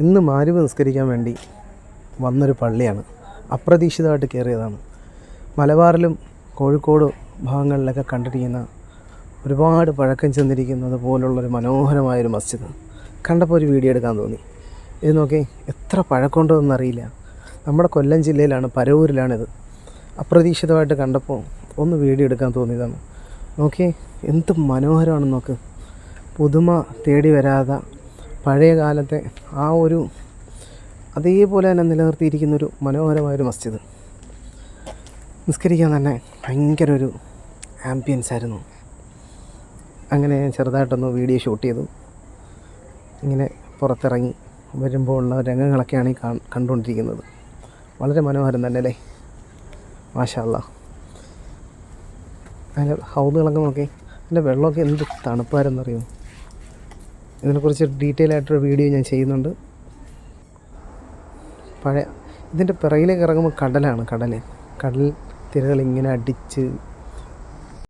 ഇന്ന് മാരിവ് നിസ്കരിക്കാൻ വേണ്ടി വന്നൊരു പള്ളിയാണ്. അപ്രതീക്ഷിതമായിട്ട് കയറിയതാണ്. മലബാറിലും കോഴിക്കോട് ഭാഗങ്ങളിലൊക്കെ കണ്ടിരിക്കുന്ന ഒരുപാട് പഴക്കം ചെന്നിരിക്കുന്നത് പോലുള്ളൊരു മനോഹരമായൊരു മസ്ജിദ് കണ്ടപ്പോൾ ഒരു വീഡിയോ എടുക്കാൻ തോന്നി. ഇത് നോക്കി എത്ര പഴക്കമുണ്ടോയെന്ന് അറിയില്ല. നമ്മുടെ കൊല്ലം ജില്ലയിലാണ് പരവൂരിലാണിത്. അപ്രതീക്ഷിതമായിട്ട് കണ്ടപ്പോൾ ഒന്ന് വീഡിയോ എടുക്കാൻ തോന്നിയതാണ്. നോക്കിയേ എന്ത് മനോഹരമാണെന്ന് നോക്ക്. പുതുമ തേടി വരാതെ പഴയ കാലത്തെ ആ ഒരു അതേപോലെ തന്നെ നിലനിർത്തിയിരിക്കുന്നൊരു മനോഹരമായൊരു മസ്ജിദ്. നിസ്കരിക്കാൻ തന്നെ ഭയങ്കര ഒരു ആംബിയൻസ് ആയിരുന്നു. അങ്ങനെ ഞാൻ ചെറുതായിട്ടൊന്ന് വീഡിയോ ഷൂട്ട് ചെയ്തു. ഇങ്ങനെ പുറത്തിറങ്ങി വരുമ്പോൾ ഉള്ള രംഗങ്ങളൊക്കെയാണ് ഈ കണ്ടുകൊണ്ടിരിക്കുന്നത്. വളരെ മനോഹരം തന്നെ അല്ലേ മാഷല്ല അതിന്റെ ഹൗദുകളൊക്കെ നോക്കി. അതിന്റെ വെള്ളമൊക്കെ എന്ത് തണുപ്പാരെന്നറിയോ ഇതിനെക്കുറിച്ച് ഡീറ്റെയിൽ ആയിട്ടൊരു വീഡിയോ ഞാൻ ചെയ്യുന്നുണ്ട്. പഴയ ഇതിന്റെ പിറകിലേക്ക് ഇറങ്ങുമ്പോൾ കടലാണ് കടൽ കടൽ തിരകൾ ഇങ്ങനെ അടിച്ച്